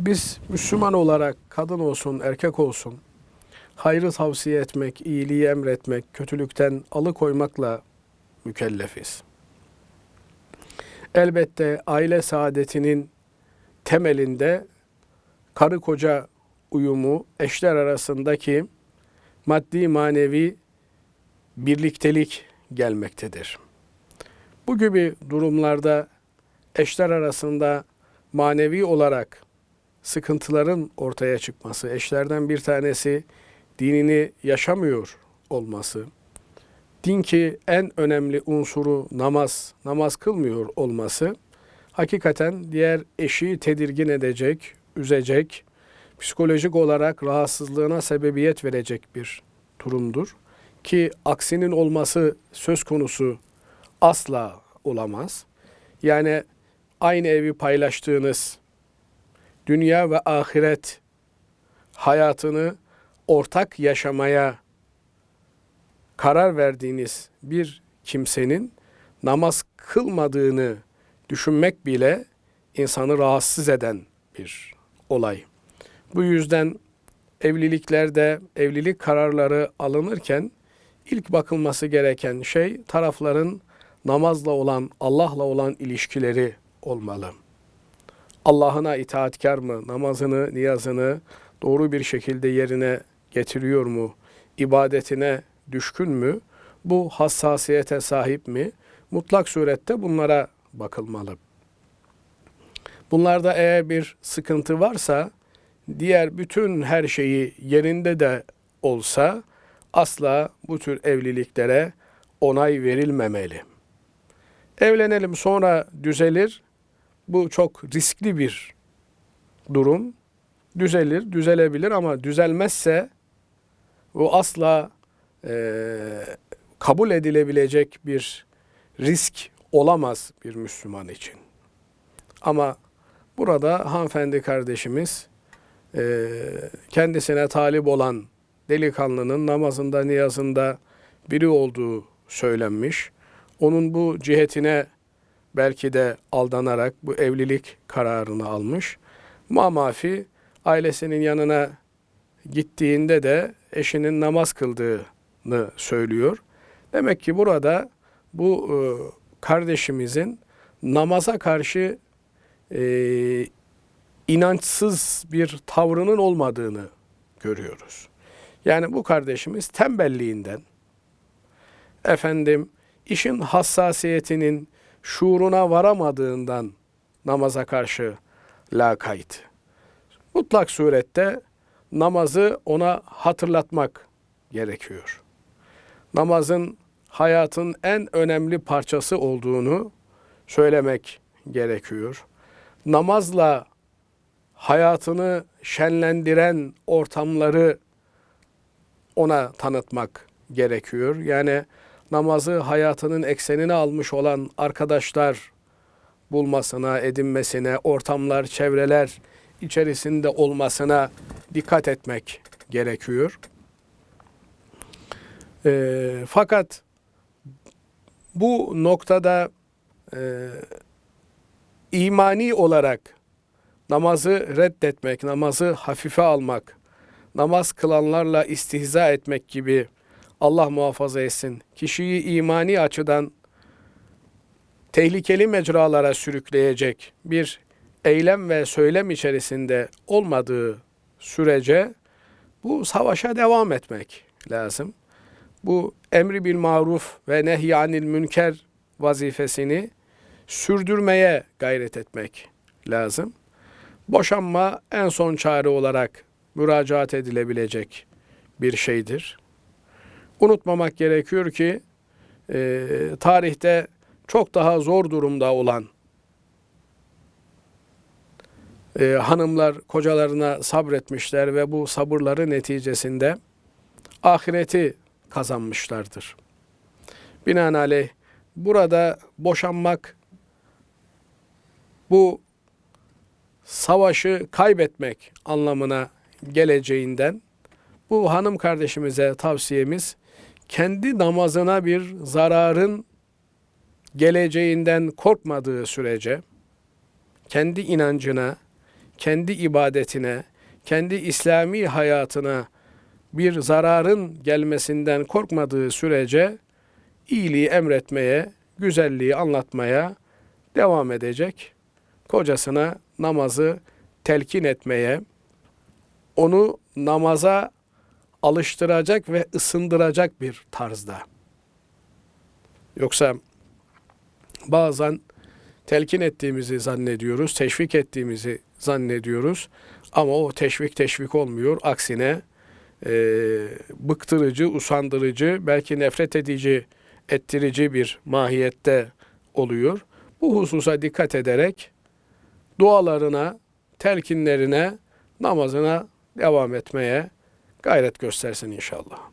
Biz Müslüman olarak kadın olsun, erkek olsun hayrı tavsiye etmek, iyiliği emretmek, kötülükten alıkoymakla mükellefiz. Elbette aile saadetinin temelinde karı koca uyumu, eşler arasındaki maddi manevi birliktelik gelmektedir. Bu gibi durumlarda eşler arasında manevi olarak sıkıntıların ortaya çıkması, eşlerden bir tanesi dinini yaşamıyor olması, din ki en önemli unsuru namaz, namaz kılmıyor olması, hakikaten diğer eşi tedirgin edecek, üzecek, psikolojik olarak rahatsızlığına sebebiyet verecek bir durumdur. Ki aksinin olması söz konusu asla olamaz. Yani aynı evi paylaştığınız dünya ve ahiret hayatını ortak yaşamaya karar verdiğiniz bir kimsenin namaz kılmadığını düşünmek bile insanı rahatsız eden bir olay. Bu yüzden evliliklerde evlilik kararları alınırken ilk bakılması gereken şey tarafların namazla olan, Allah'la olan ilişkileri olmalı. Allah'ına itaatkar mı, namazını, niyazını doğru bir şekilde yerine getiriyor mu, ibadetine düşkün mü, bu hassasiyete sahip mi? Mutlak surette bunlara bakılmalı. Bunlarda eğer bir sıkıntı varsa, diğer bütün her şeyi yerinde de olsa asla bu tür evliliklere onay verilmemeli. Evlenelim sonra düzelir. Bu çok riskli bir durum. Düzelir, düzelebilir ama düzelmezse o asla e, kabul edilebilecek bir risk olamaz bir Müslüman için. Ama burada hanımefendi kardeşimiz e, kendisine talip olan delikanlının namazında, niyazında biri olduğu söylenmiş. Onun bu cihetine belki de aldanarak bu evlilik kararını almış. Mamafi ailesinin yanına gittiğinde de eşinin namaz kıldığını söylüyor. Demek ki burada bu e, kardeşimizin namaza karşı e, inançsız bir tavrının olmadığını görüyoruz. Yani bu kardeşimiz tembelliğinden, efendim işin hassasiyetinin şuuruna varamadığından namaza karşı lakayt. Mutlak surette namazı ona hatırlatmak gerekiyor. Namazın hayatın en önemli parçası olduğunu söylemek gerekiyor. Namazla hayatını şenlendiren ortamları ona tanıtmak gerekiyor. Yani namazı hayatının eksenine almış olan arkadaşlar bulmasına, edinmesine, ortamlar, çevreler içerisinde olmasına dikkat etmek gerekiyor. E, fakat bu noktada e, imani olarak namazı reddetmek, namazı hafife almak, namaz kılanlarla istihza etmek gibi Allah muhafaza etsin. Kişiyi imani açıdan tehlikeli mecralara sürükleyecek bir eylem ve söylem içerisinde olmadığı sürece bu savaşa devam etmek lazım. Bu emri bil maruf ve nehyanil münker vazifesini sürdürmeye gayret etmek lazım. Boşanma en son çare olarak müracaat edilebilecek bir şeydir. Unutmamak gerekiyor ki e, tarihte çok daha zor durumda olan e, hanımlar kocalarına sabretmişler ve bu sabırları neticesinde ahireti kazanmışlardır. Binaenaleyh burada boşanmak bu savaşı kaybetmek anlamına geleceğinden bu hanım kardeşimize tavsiyemiz kendi namazına bir zararın geleceğinden korkmadığı sürece kendi inancına, kendi ibadetine, kendi İslami hayatına bir zararın gelmesinden korkmadığı sürece iyiliği emretmeye, güzelliği anlatmaya devam edecek. Kocasına namazı telkin etmeye, onu namaza alıştıracak ve ısındıracak bir tarzda. Yoksa bazen telkin ettiğimizi zannediyoruz, teşvik ettiğimizi zannediyoruz. Ama o teşvik teşvik olmuyor. Aksine e, bıktırıcı, usandırıcı, belki nefret edici, ettirici bir mahiyette oluyor. Bu hususa dikkat ederek dualarına, telkinlerine, namazına devam etmeye gayret göstersin inşallah.